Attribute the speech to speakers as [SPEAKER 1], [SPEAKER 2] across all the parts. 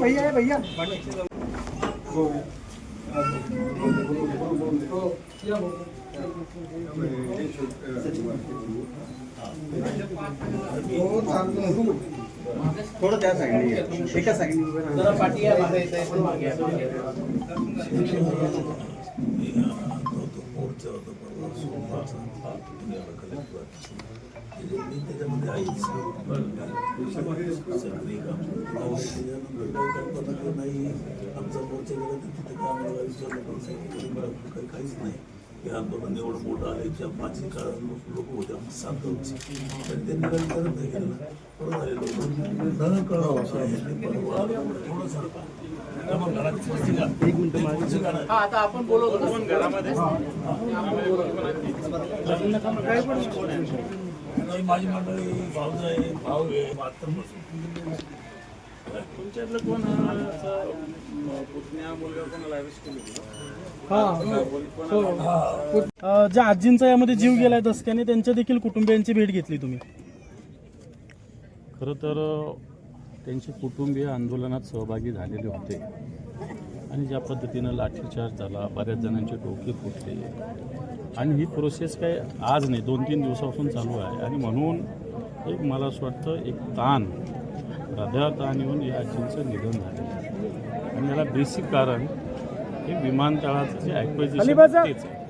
[SPEAKER 1] भैया भैया थोडं
[SPEAKER 2] मी त्याच्यामध्ये आईच सगळी काम नाही आमचा मोर्चा गेला तर तिथे काय आम्हाला विचारलं पण सांगितलं मला काही काहीच नाही हे आंदोलन एवढं मोठं आलं त्या माझी काळ लोक होते आमची सात होती पण त्यांनी काही करत नाही. केलं परत आले लोक न कळावं त्यामुळे घरात एक मिनिट
[SPEAKER 3] आता आपण पण घरामध्ये
[SPEAKER 2] नाही माझी मंडळी भाऊ आहे भाऊ आहे
[SPEAKER 3] तुमच्यातलं कोण पुतण्या मुलगा कोणाला
[SPEAKER 1] अ, ज्या आजींचा यामध्ये जीव गेलाय दसक्याने त्यांच्या देखील कुटुंबियांची भेट घेतली तुम्ही.
[SPEAKER 4] खरं तर त्यांचे कुटुंबीय आंदोलनात सहभागी झालेले होते. आणि ज्या पद्धतीनं लाठीचार्ज झाला बऱ्याच जणांचे डोके फुटले. आणि ही प्रोसेस काय आज नाही दोन तीन दिवसापासून चालू आहे. आणि म्हणून एक मला असं वाटतं एक ताण हृदयावर ताण येऊन या आजींचं निधन आहे. आणि याला बेसिक कारण हे विमानतळाचं जे ॲक्वायझेशन तेच आहे.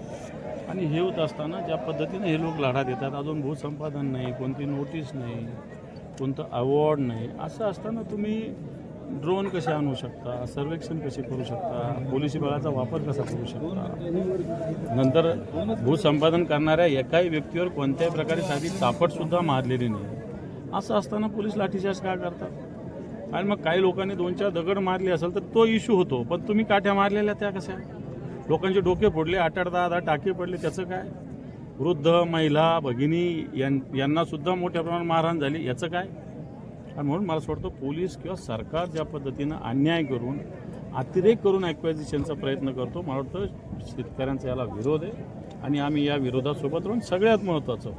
[SPEAKER 4] आणि हे होत असताना ज्या पद्धतीनं हे लोक लढा देतात अजून भूसंपादन नाही कोणती नोटीस नाही कोणतं अवॉर्ड नाही असं असताना तुम्ही ड्रोन कसे आणू शकता? सर्वेक्षण कसे करू शकता? पोलिसी बळाचा वापर कसा करू शकता? नंतर भूसंपादन करणाऱ्या एकाही व्यक्तीवर कोणत्याही प्रकारे साधी चापटसुद्धा मारलेली नाही. असं असताना पोलीस लाठीचार्ज का करतात? आणि मग काही लोकांनी दोन चार दगड मारले असेल तर तो इश्यू होतो. पण तुम्ही काठ्या मारलेल्या त्या कशा? लोकांचे डोके फोडले आठ आठ दहा दहा टाके पडले त्याचं काय? वृद्ध महिला भगिनी यां यांनासुद्धा मोठ्या प्रमाणात मारहाण झाली. याचं काय? आणि म्हणून मला असं वाटतं पोलीस किंवा सरकार ज्या पद्धतीनं अन्याय करून अतिरेक करून ॲक्वायझेशनचा प्रयत्न करतो मला वाटतं शेतकऱ्यांचा याला विरोध आहे. आणि आम्ही या विरोधासोबत राहून सगळ्यात महत्त्वाचं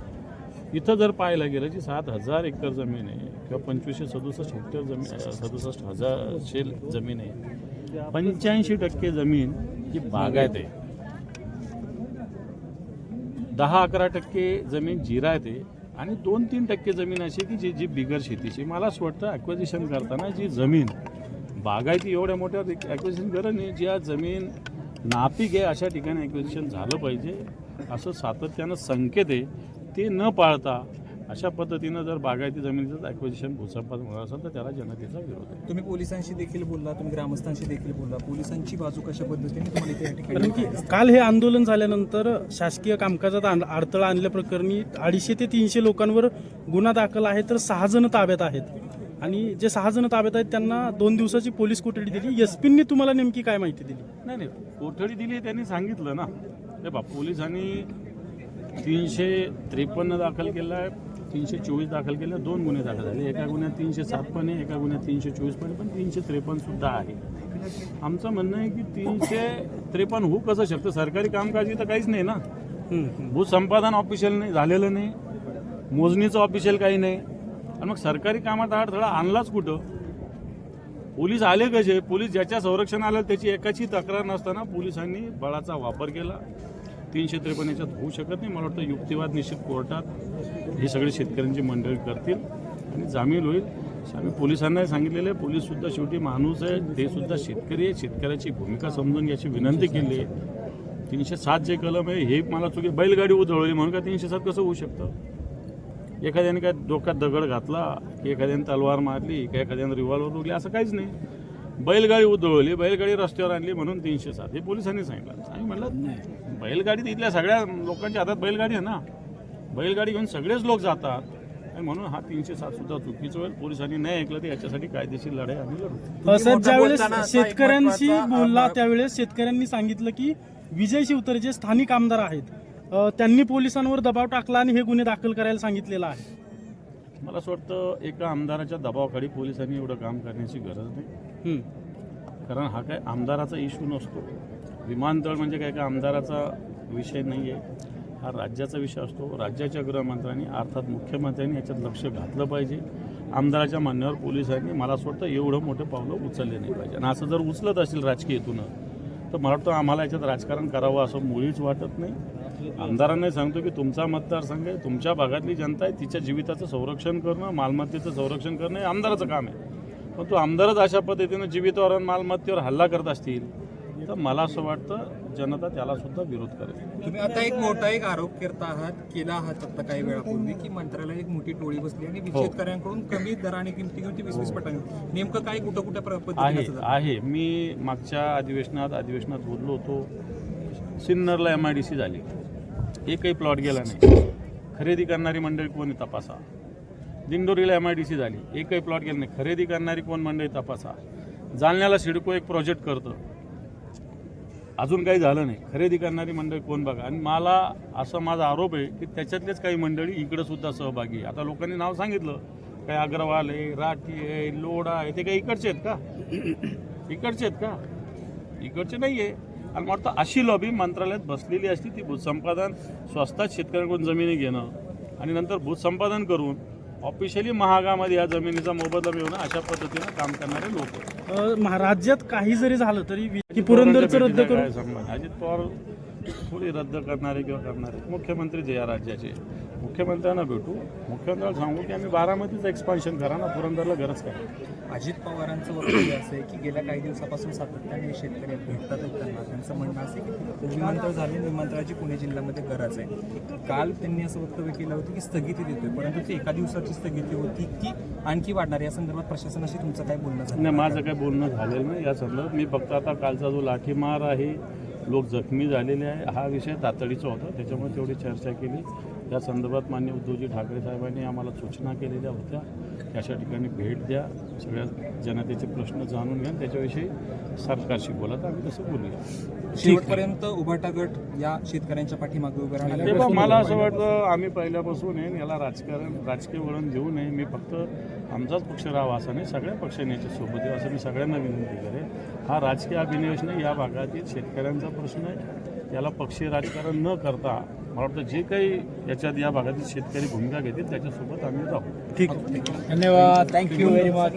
[SPEAKER 4] इथं जर पाहायला गेलं की सात हजार एकर जमीन आहे किंवा पंचवीसशे सदुसष्ट हेक्टर जमीन सदुसष्ट हजार शेल जमीन आहे पंच्याऐंशी टक्के जमीन ही बागायत आहे. दहा अकरा टक्के जमीन जिरायत आहे. आणि दोन तीन टक्के जमीन अशी की जी जी बिगर शेतीची मला असं वाटतं ॲक्विजिशन करताना जी जमीन बागायती एवढ्या मोठ्या ॲक्विजिशन गरज नाही ज्या जमीन नापीक आहे अशा ठिकाणी ॲक्विजिशन झालं पाहिजे. असं सातत्यानं संकेत आहे. ते न पाळता अशा पद्धतीनं जर बागायती जमिनीचं ॲक्विजिशन भूसंपादन होणार असेल तर त्याला जनतेचा विरोध आहे.
[SPEAKER 5] तुम्ही पोलिसांशी देखील बोलला तुम्ही ग्रामस्थांशी देखील बोलला. पोलिसांची बाजू कशा पद्धतीने तुम्हाला इथे या
[SPEAKER 1] कारण
[SPEAKER 5] ठिकाणी
[SPEAKER 1] की काल हे आंदोलन झाल्यानंतर शासकीय कामकाजात आण- अडथळा आणल्याप्रकरणी अडीचशे ते तीनशे लोकांवर गुन्हा दाखल आहे तर सहा जण ताब्यात आहेत. आणि जे सहा जण ताब्यात आहेत त्यांना दोन दिवसाची पोलीस कोठडी दिली. एस पींनी तुम्हाला नेमकी काय माहिती दिली?
[SPEAKER 4] नाही नाही. कोठडी दिली त्यांनी सांगितलं ना. हे बा पोलिसांनी तीनशे त्रेपन्न दाखल केलं आहे तीनशे चोवीस दाखल केलं दोन गुन्हे दाखल झाले. एका गुन्ह्यात तीनशे सात पण आहे एका गुन्ह्यात तीनशे चोवीस पण पण तीनशे त्रेपन्न सुद्धा आहे. आमचं म्हणणं आहे की तीनशे त्रेपन्न होऊ कसं शकतं? सरकारी कामकाज इथं काहीच नाही ना. भूसंपादन ऑफिशियल नाही झालेलं नाही. मोजणीचं ऑफिशियल काही नाही. आणि मग सरकारी कामात अडथळा आणलाच कुठं? पोलीस आले कसे? पोलीस ज्याच्या संरक्षण आलं त्याची एकाची तक्रार नसताना पोलिसांनी बळाचा वापर केला. तीनशे त्रेपन्न याच्यात होऊ शकत नाही. मला वाटतं युक्तिवाद निश्चित कोर्टात हे सगळे शेतकऱ्यांची मंडळी करतील आणि जामीन होईल. आम्ही पोलिसांनाही सांगितलेलं आहे. पोलीससुद्धा शेवटी माणूस आहे. ते सुद्धा शेतकरी आहे. शेतकऱ्याची भूमिका समजून घ्यायची विनंती केली आहे. तीनशे सात जे कलम आहे हे मला चुकी बैलगाडी उधळली म्हणून का तीनशे सात कसं होऊ शकतं? एखाद्याने काय डोक्यात दगड घातला की एखाद्याने तलवार मारली का एखाद्याने रिव्हॉल्वर उरली असं काहीच नाही. बैलगाडी उधळली बैलगाडी रस्त्यावर आणली म्हणून तीनशे सात. हे पोलिसांनी सांगितलं. आम्ही म्हटलं बैलगाडी इथल्या सगळ्या लोकांच्या हातात बैलगाडी आहे ना. बैलगाडी घेऊन सगळेच लोक जातात. आणि म्हणून हा तीनशे सात सुद्धा चुकीचं होईल. पोलिसांनी नाही ऐकलं तर याच्यासाठी कायदेशीर लढाई आम्ही लढू.
[SPEAKER 1] ज्यावेळेस शेतकऱ्यांशी बोलला त्यावेळेस शेतकऱ्यांनी सांगितलं की विजय शिवतरे जे स्थानिक आमदार आहेत त्यांनी पोलिसांवर दबाव टाकला आणि हे गुन्हे दाखल करायला सांगितलेलं आहे.
[SPEAKER 4] मला असं वाटतं एका आमदाराच्या दबावाखाली पोलिसांनी एवढं काम करण्याची गरज नाही. कारण हा काय आमदाराचा इश्यू नसतो. विमानतळ म्हणजे काय का आमदाराचा विषय नाही आहे हा राज्याचा विषय असतो. राज्याच्या गृहमंत्र्यांनी अर्थात मुख्यमंत्र्यांनी याच्यात लक्ष घातलं पाहिजे. आमदाराच्या म्हणण्यावर पोलिसांनी मला असं वाटतं एवढं मोठं पावलं उचलले नाही पाहिजे. आणि असं जर उचलत असेल राजकीयतून तर मला वाटतं आम्हाला याच्यात राजकारण करावं असं मुळीच वाटत नाही. आमदारांना सांगतो की तुमचा मतदारसंघ आहे तुमच्या भागातली जनता आहे तिच्या जीविताचं संरक्षण करणं मालमत्तेचं संरक्षण करणं हे आमदाराचं काम आहे. पण तो आमदारच अशा पद्धतीनं जीवितावर आणि मालमत्तेवर हल्ला करत असतील तर मला असं वाटतं जनता त्याला सुद्धा विरोध करेल.
[SPEAKER 5] तुम्ही आता एक मोठा एक आरोप करत आहात केला आहात आता काही वेळापूर्वी की मंत्र्याला एक मोठी टोळी बसली आणि
[SPEAKER 4] हो.
[SPEAKER 5] शेतकऱ्यांकडून कमी दराने किमती किंमती वीस वीस पटांनी नेमकं काय कुठं कुठं
[SPEAKER 4] आहे? आहे. मी मागच्या अधिवेशनात अधिवेशनात बोललो होतो. सिन्नरला एम आय डी सी झाली. एकही प्लॉट गेला नाही. खरेदी करणारी मंडळी कोण आहे तपासा. दिंडोरीला एम आय डी सी झाली. एकही प्लॉट गेला नाही. खरेदी करणारी कोण मंडळी तपासा. जालन्याला सिडको एक प्रोजेक्ट करतं. अजून काही झालं नाही. खरेदी करणारी मंडळी कोण बघा. आणि मला असं माझा आरोप आहे की त्याच्यातलेच काही मंडळी इकडंसुद्धा सहभागी आहे. आता लोकांनी नाव सांगितलं. काही अग्रवाल आहे राठी आहे लोढा आहे. ते काही इकडचे आहेत का? इकडचे आहेत का? इकडचे नाही आहे आणि मला वाटतं अशी लॉबी मंत्रालयात बसलेली असती ती भूसंपादन स्वस्तात शेतकऱ्यांकडून जमिनी घेणं आणि नंतर भूसंपादन करून ऑफिशियली महागामध्ये या जमिनीचा मोबदला मिळवणं अशा पद्धतीनं काम करणारे लोक.
[SPEAKER 1] राज्यात काही जरी झालं तरी पुरंदरचं रद्द करून?
[SPEAKER 4] अजित पवार थोडी रद्द करणारे किंवा करणारे. मुख्यमंत्री जे या राज्याचे. मुख्यमंत्र्यांना भेटू. मुख्यमंत्र्यांना सांगू की आम्ही बारामतीचं एक्सपान्शन करा ना पुरंदरला गरज काय?
[SPEAKER 5] अजित पवारांचं वक्तव्य असं आहे की गेल्या काही दिवसापासून सातत्याने शेतकरी भेटतात त्यांना त्यांचं म्हणणं असं की विमानतळ झाले विमानतळाची पुणे जिल्ह्यामध्ये गरज आहे. काल त्यांनी असं वक्तव्य केलं होतं की स्थगिती देतोय परंतु ती एका दिवसाची स्थगिती होती की आणखी वाढणार या संदर्भात प्रशासनाशी तुमचं काय बोलणं झालं?
[SPEAKER 4] नाही माझं काही बोलणं झालेलं नाही. या संदर्भात मी फक्त आता कालचा जो लाठीमार आहे लोक जखमी झालेले आहे हा विषय तातडीचा होता. त्याच्यामुळे तेवढी चर्चा केली. या संदर्भात मान्य उद्धवजी ठाकरे साहेबांनी आम्हाला सूचना केलेल्या होत्या. अशा ठिकाणी भेट द्या. सगळ्या जनतेचे प्रश्न जाणून घ्या. त्याच्याविषयी सरकारशी बोला. तर आम्ही तसं बोलूया.
[SPEAKER 5] शेवटपर्यंत उभाटा गट या शेतकऱ्यांच्या पाठीमागे उभे राहणार.
[SPEAKER 4] मला असं वाटतं आम्ही पहिल्यापासून आहे याला राजकारण राजकीय वळण देऊ नये. मी फक्त आमचाच पक्ष राहावा असं नाही. सगळ्या पक्षाने याच्यासोबत आहे असं मी सगळ्यांना विनंती करेन. हा राजकीय अभिनिवेश नाही या भागातील शेतकऱ्यांचा प्रश्न आहे. याला पक्षीय राजकारण न करता मला वाटतं जे काही याच्यात या भागातील शेतकरी भूमिका घेतील त्याच्यासोबत आम्ही राहू.
[SPEAKER 1] ठीक
[SPEAKER 5] धन्यवाद. Thank you very much